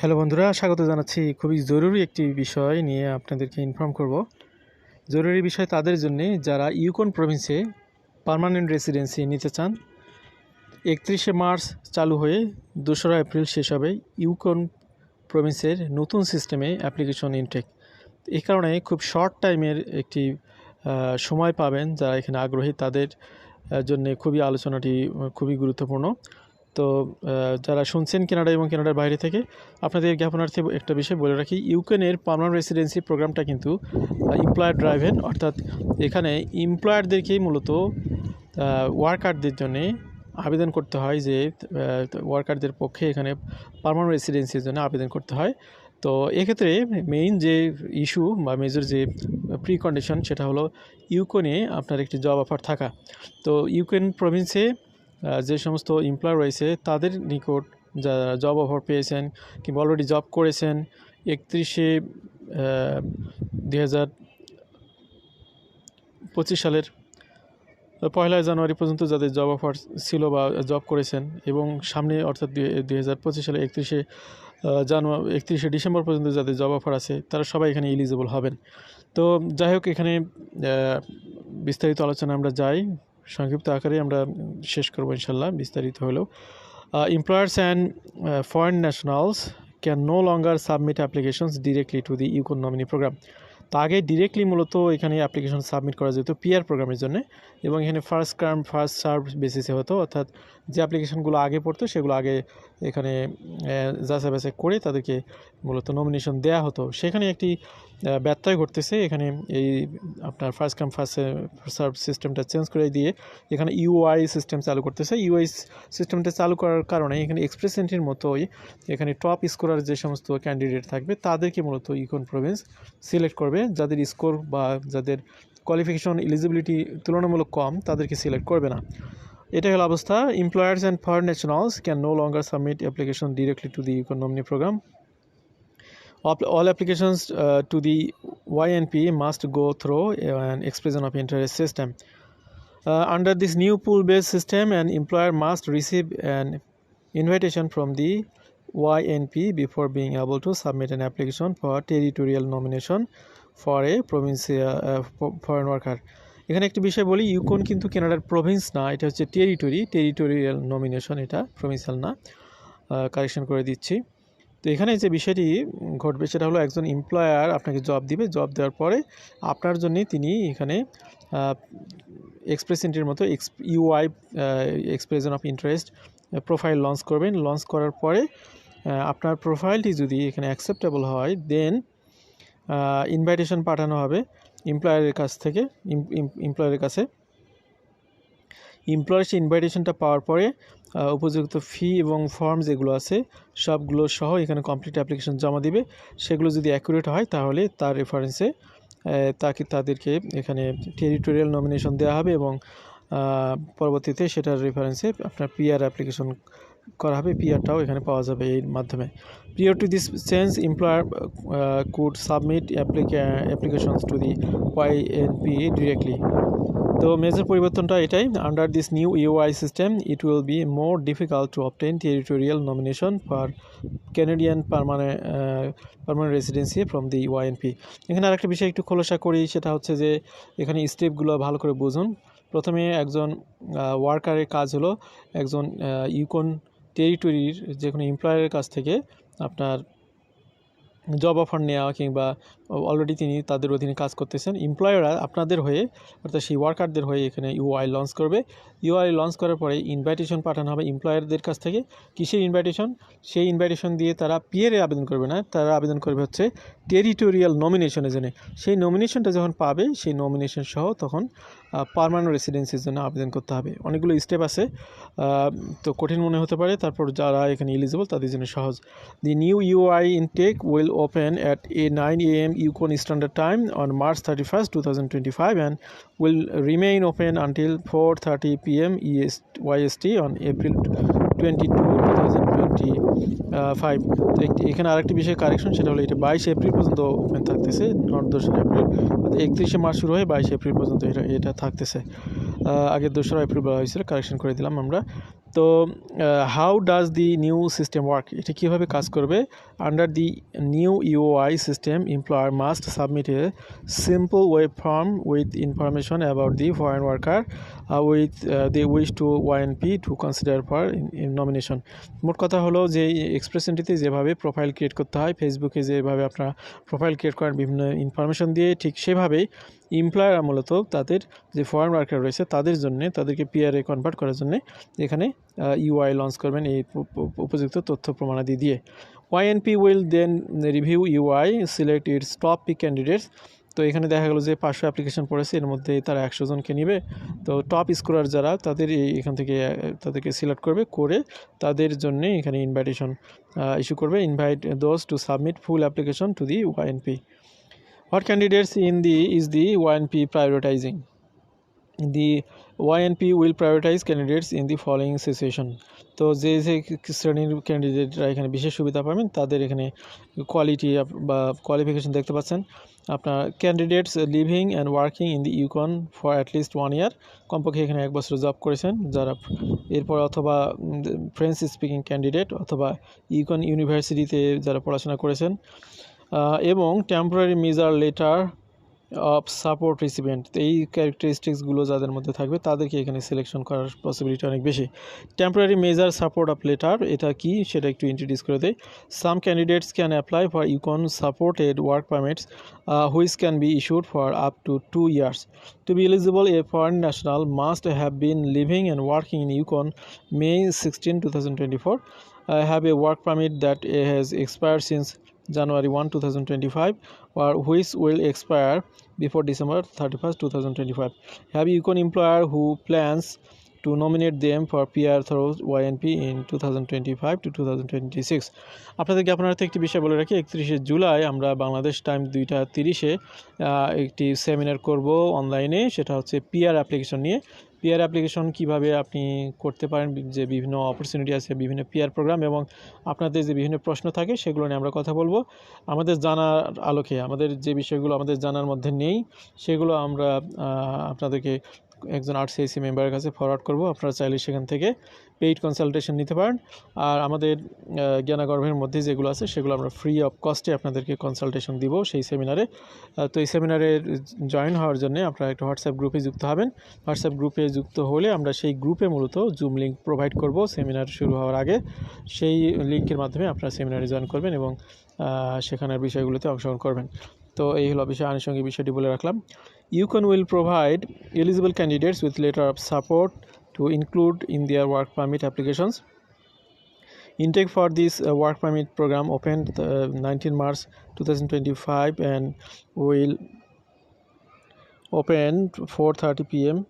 Hello বন্ধুরা, স্বাগত জানাচ্ছি। খুবই জরুরি একটি বিষয় নিয়ে আপনাদেরকে ইনফর্ম করব। জরুরি বিষয় তাদের জন্যে যারা ইউকন প্রভিন্সে পার্মানেন্ট রেসিডেন্সি নিতে চান, একত্রিশে মার্চ চালু হয়ে দোসরা এপ্রিল শেষ হবে ইউকন প্রভিন্সের নতুন সিস্টেমে অ্যাপ্লিকেশন ইনটেক এই কারণে খুব শর্ট টাইমের একটি সময় পাবেন যারা এখানে আগ্রহী, তাদের জন্য খুবই আলোচনাটি খুবই গুরুত্বপূর্ণ। তো যারা শুনছেন কানাডা এবং কানাডার বাইরে থেকে, আপনাদের জ্ঞাপনার্থে একটা বিষয় বলে রাখি। ইউক্রেনের পার্মানেন্ট রেসিডেন্সি প্রোগ্রামটা কিন্তু এমপ্লয়ার ড্রাইভেন অর্থাৎ এখানে এমপ্লয়ারদেরকেই মূলত ওয়ার্কারদের জন্যে আবেদন করতে হয় যে ওয়ার্কারদের পক্ষে এখানে পার্মানেন্ট রেসিডেন্সির জন্য আবেদন করতে হয়। তো, এক্ষেত্রে মেইন যে ইস্যু বা মেজর যে প্রি কন্ডিশন সেটা হলো ইউকোনে আপনার একটি জব অফার থাকা। তো, ইউক্রেন প্রভিন্সে যে সমস্ত এমপ্লয়ার রয়েছে, তাদের নিকট যারা জব অফার পেয়েছেন কিংবা অলরেডি জব করেছেন, একত্রিশে দুই পঁচিশ সালের পয়লা জানুয়ারি পর্যন্ত যাদের জব অফার ছিল বা জব করেছেন এবং সামনে অর্থাৎ দুই হাজার পঁচিশ সালে একত্রিশে জানুয়ারি একত্রিশে ডিসেম্বর পর্যন্ত যাদের জব অফার আছে, তারা সবাই এখানে এলিজিবল হবেন। তো যাই হোক, এখানে বিস্তারিত আলোচনা আমরা যাই। সংক্ষিপ্ত আকারে আমরা শেষ করব ইনশাল্লাহ বিস্তারিত হলেও। Employers and foreign nationals can no longer submit applications directly to the Yukon nominee program তো আগে ডিরেক্টলি মূলত এখানে অ্যাপ্লিকেশন সাবমিট করা যেত পিআর প্রোগ্রামের জন্য এবং এখানে ফার্স্ট কার্ম ফার্স্ট সার্ভ বেসিসে হতো। অর্থাৎ যে অ্যাপ্লিকেশনগুলো আগে পড়তো, সেগুলো আগে এখানে যাচাই বাছাই করে তাদেরকে মূলত নমিনেশন দেওয়া হতো। সেখানে একটি ব্যত্যয় ঘটতেছে। এখানে এই আপনার ফার্স্ট কাম ফার্স্ট সার্ভ সিস্টেমটা চেঞ্জ করে দিয়ে এখানে ইউআই সিস্টেম চালু করতেছে। ইউআই সিস্টেমটা চালু করার কারণে এখানে এক্সপ্রেস এন্ট্রির মতোই এখানে টপ স্কোরার যে সমস্ত ক্যান্ডিডেট থাকবে, তাদেরকে মূলত ইকন প্রভিন্স সিলেক্ট করবে। যাদের স্কোর বা যাদের কোয়ালিফিকেশন এলিজিবিলিটি তুলনামূলক কম, তাদেরকে সিলেক্ট করবে না। এটা হলো অবস্থা employers and foreign nationals can no longer submit application directly to the economy programme all applications uh, to the YNP must go through an expression of interest system. Uh, under this new pool-based system, an employer must receive an invitation from the YNP before being able to submit an application for territorial nomination for a province uh, uh, foreign worker. এখানে একটি বিষয় বলি, Yukon কিন্তু কানাডার Province না, এটা হচ্ছে territory, territorial nomination এটা প্রভিন্সাল না কারেকশন করে দিচ্ছি। তো এখানে যে বিষয়টি ঘটবে সেটা হলো একজন এমপ্লয়ার আপনাকে জব দিবে জব দেওয়ার পরে আপনার জন্যে তিনি এখানে এক্সপ্রেস এন্ট্রির মতো x EOI expression of interest profile launch করবেন। লঞ্চ করার পরে আপনার প্রোফাইলটি যদি এখানে অ্যাকসেপ্টেবল হয় দেন ইনভাইটেশন পাঠানো হবে। এমপ্লয়ারের কাছ থেকে এমপ্লয়ারের কাছে। এমপ্লয়ার সেই ইনভাইটেশনটা পাওয়ার পরে উপযুক্ত ফি এবং ফর্ম যেগুলো আছে, সবগুলো সহ এখানে কমপ্লিট অ্যাপ্লিকেশন জমা দিবে। সেগুলো যদি অ্যাকুরেট হয়, তাহলে তার রেফারেন্সে তাকে, তাদেরকে এখানে টেরিটোরিয়াল নমিনেশন দেওয়া হবে এবং পরবর্তীতে সেটার রেফারেন্সে আপনার পিআর অ্যাপ্লিকেশন করা হবে, পিআরটাও এখানে পাওয়া যাবে এই মাধ্যমে। Prior to this change employer could submit applications to the Y N P directly তো মেজর পরিবর্তনটা এটাই under this new EOI system it will be more difficult to obtain territorial nomination for Canadian permanent permanent residency from the YNP এখানে আরেকটা বিষয় একটু খোলসা করি, সেটা হচ্ছে যে এখানে স্টেপগুলো ভালো করে বুঝুন। প্রথমে একজন ওয়ার্কারের কাজ হলো একজন ইউকন টেরিটরির যে কোনো এমপ্লয়ারের কাছ থেকে আপনার জব অফার নেওয়া কিংবা অলরেডি তিনি তাদের অধীনে কাজ করতেছেন এমপ্লয়াররা আপনাদের হয়ে, অর্থাৎ সেই ওয়ার্কারদের হয়ে এখানে ইউআই লঞ্চ করবে। ইউআই লঞ্চ করার পরে ইনভাইটেশন পাঠানো হবে এমপ্লয়ারদের কাছ থেকে। কিসের ইনভাইটেশন সেই ইনভাইটেশন দিয়ে তারা পিয়ারে আবেদন করবে না, তারা আবেদন করবে হচ্ছে টেরিটোরিয়াল নমিনেশনের জন্য। সেই নমিনেশনটা যখন পাবে, সেই নমিনেশন সহ তখন পারমানেন্ট রেসিডেন্সির জন্য আবেদন করতে হবে। অনেকগুলো স্টেপ আছে। তো কঠিন মনে হতে পারে, তারপর যারা এখানে এলিজিবল তাদের জন্য সহজ। The new EOI intake will open at a nine a m Yukon standard time on March thirty first two thousand twenty five and will remain open until four thirty p m ES YST on April twenty two two thousand twenty five এখানে আরেকটি বিষয় correction সেটা হলো এটা বাইশে April পর্যন্ত open থাকতেছে not দোসরা এপ্রিল একত্রিশে মার্চ শুরু হয়ে বাইশে এপ্রিল পর্যন্ত এটা এটা থাকতেছে। আগে দোসরা এপ্রিল বলা হয়েছিল কারেকশন করে দিলাম আমরা। তো how does the new system work এটা কীভাবে কাজ করবে? Under the new EOI system employer must submit a simple web form with information about the foreign worker with the wish to YNP to consider for nomination মোট কথা হলো যে এক্সপ্রেশনটিতে যেভাবে profile create করতে হয় ফেসবুকে যেভাবে আপনারা প্রোফাইল ক্রিয়েট করেন বিভিন্ন ইনফরমেশন দিয়ে ঠিক সেভাবেই এমপ্লয়াররা মূলত তাদের যে ফরেন ওয়ার্কার রয়েছে তাদের জন্য, তাদেরকে পিআরএ কনভার্ট করার জন্য এখানে ইউআই লঞ্চ করবেন এই উপযুক্ত তথ্য প্রমাণাদি দিয়ে। YNP will then review EOI select its top candidates তো এখানে দেখা গেলো যে পাঁচশো অ্যাপ্লিকেশন পড়েছে, এর মধ্যে তারা একশো জনকে নিবে। তো টপ স্কোরার যারা, তাদের এখান থেকে তাদেরকে সিলেক্ট করবে, করে তাদের জন্য এখানে ইনভাইটেশন ইস্যু করবে। Invite those to submit full application to the YNP What candidates in the is the YNP prioritising The YNP will prioritize candidates in the following situation. তো যে যে শ্রেণির ক্যান্ডিডেটরা এখানে বিশেষ সুবিধা পাবেন, তাদের এখানে কোয়ালিটি বা কোয়ালিফিকেশন দেখতে পাচ্ছেন। আপনার candidates living and working in the Yukon for at least one year কমপক্ষে এখানে এক বছর জব করেছেন, যারা এরপর অথবা ফ্রেঞ্চ স্পিকিং ক্যান্ডিডেট অথবা ইউকন ইউনিভার্সিটিতে যারা পড়াশোনা করেছেন। এবং temporary measure letter of support recipient এই ক্যারেক্টারিস্টিক্সগুলো যাদের মধ্যে থাকবে, তাদেরকে এখানে সিলেকশন করার পসিবিলিটি অনেক বেশি। Temporary measure support of letter এটা কি সেটা একটু ইন্ট্রোডিউস করে দেয় some candidates can apply for Yukon supported work permits which can be issued for up to two years to be eligible a foreign national must have been living and working in Yukon May sixteen two thousand twenty four have a work permit that has expired since January one two thousand twenty five will expire before December thirty first two thousand twenty five have Yukon employer who plans to nominate them for PR through Y N P in two thousand twenty five একটি বিষয় বলে রাখি, একত্রিশে জুলাই আমরা Bangladesh time দুইটা তিরিশে একটি seminar করব অনলাইনে সেটা হচ্ছে পিআর অ্যাপ্লিকেশন নিয়ে। পিআর অ্যাপ্লিকেশন কীভাবে আপনি করতে পারেন, যে বিভিন্ন অপরচুনিটি আছে, বিভিন্ন পেয়ার প্রোগ্রাম এবং আপনাদের যে বিভিন্ন প্রশ্ন থাকে সেগুলো নিয়ে আমরা কথা বলব। আমাদের জানার আলোকে, আমাদের যে বিষয়গুলো আমাদের জানার মধ্যে নেই, সেগুলো আমরা আপনাদেরকে একজন আরসিআইসি মেম্বারের কাছে ফরওয়ার্ড করব। আপনারা চাইলে সেখান থেকে পেইড কনসালটেশন নিতে পারেন। আর আমাদের জ্ঞানাগর্ভের মধ্যে যেগুলো আছে, সেগুলো আমরা ফ্রি অফ কস্টে আপনাদেরকে কনসালটেশন দিব সেই সেমিনারে তো এই সেমিনারে জয়েন হওয়ার জন্য আপনারা একটা হোয়াটসঅ্যাপ গ্রুপে যুক্ত হবেন। হোয়াটসঅ্যাপ গ্রুপে যুক্ত হলে আমরা সেই গ্রুপে মূলত জুম লিঙ্ক প্রোভাইড করব সেমিনার শুরু হওয়ার আগে। সেই লিঙ্কের মাধ্যমে আপনারা সেমিনারে জয়েন করবেন এবং সেখানের বিষয়গুলোতে অংশগ্রহণ করবেন। তো এই হলো বিষয়, আনুষঙ্গিক বিষয়টি বলে রাখলাম। Yukon will provide eligible candidates with letter of support to include in their work permit applications. Intake for this uh, work permit program opened uh, 19 March 2025 and will open 4:30 p.m.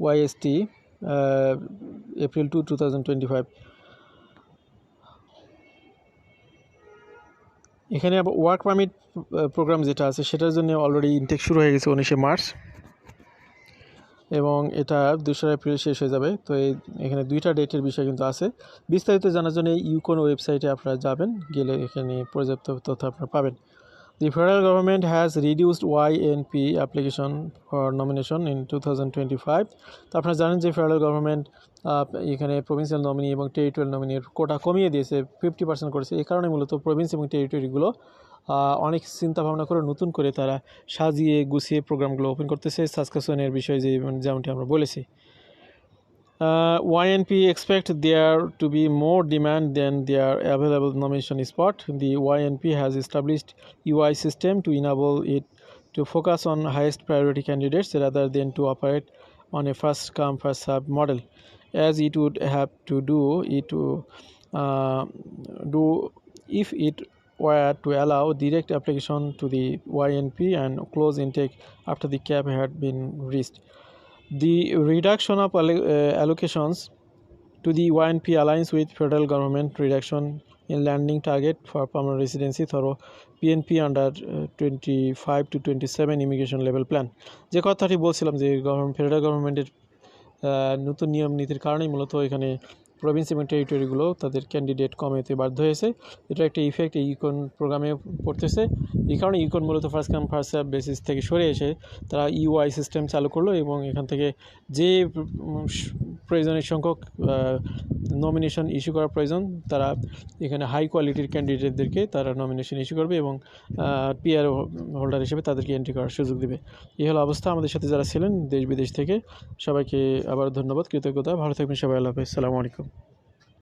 YST uh, April 2 2025 এখানে work permit programme যেটা আছে সেটার জন্য already intact শুরু হয়ে গেছে উনিশে March এবং এটা দুশো এপ্রিল শেষ হয়ে যাবে। তো এই, এখানে দুইটা ডেটের বিষয় কিন্তু আছে। বিস্তারিত জানার জন্য ইউকোন ওয়েবসাইটে আপনারা যাবেন, গেলে এখানে পর্যাপ্ত তথ্য আপনারা পাবেন। The federal government has reduced Y N P application for nomination in two তো আপনারা জানেন যে ফেডারেল গভর্নমেন্ট এখানে প্রভিন্সিয়াল নমিনি এবং টেরিটোরিয়াল নমিনির কোটা কমিয়ে দিয়েছে ফিফটি পার্সেন্ট করেছে। এই কারণে মূলত প্রভিন্স এবং টেরিটরিগুলো অনেক চিন্তা ভাবনা করে নতুন করে তারা সাজিয়ে গুছিয়ে প্রোগ্রামগুলো ওপেন করতেছে। সাসকাসনের বিষয়ে যে যেমনটি আমরা বলেছি। Y YNP expect there to be more demand than their available nomination spot the Y YNP has established EOI system to enable it to focus on highest priority candidates rather than to operate on a first come first sub model as it would have to do it do if it were to allow direct application to the YNP and close intake after the cap had been reached. The reduction of alloc uh, allocations to the YNP aligns with federal government reduction in landing target for permanent residency through PNP under uh, 25 to 27 immigration level plan যে কথাটি বলছিলাম যে government federal গভর্নমেন্টের নতুন নিয়ম নীতির কারণেই মূলত এখানে প্রভিন্স এবং টেরিটরিগুলো তাদের ক্যান্ডিডেট কমেতে বাধ্য হয়েছে। এটা একটা ইফেক্ট এই ইকন প্রোগ্রামে পড়তেছে। এই কারণে ইকন মূলত first come first serve basis থেকে সরে এসে তারা ইউআই সিস্টেম চালু করল এবং এখান থেকে যে প্রয়োজনীয় সংখ্যক নমিনেশন ইস্যু করা প্রয়োজন। তারা এখানে হাই কোয়ালিটির ক্যান্ডিডেটদেরকে তারা নমিনেশন ইস্যু করবে এবং পিআর হোল্ডার হিসেবে তাদেরকে এন্ট্রি করার সুযোগ দেবে। এই হলো অবস্থা। আমাদের সাথে যারা ছিলেন দেশ বিদেশ থেকে, সবাইকে আবার ধন্যবাদ, কৃতজ্ঞতা। ভালো থাকবেন সবাই। আল্লাহ হাফেজ। আলাইকুম।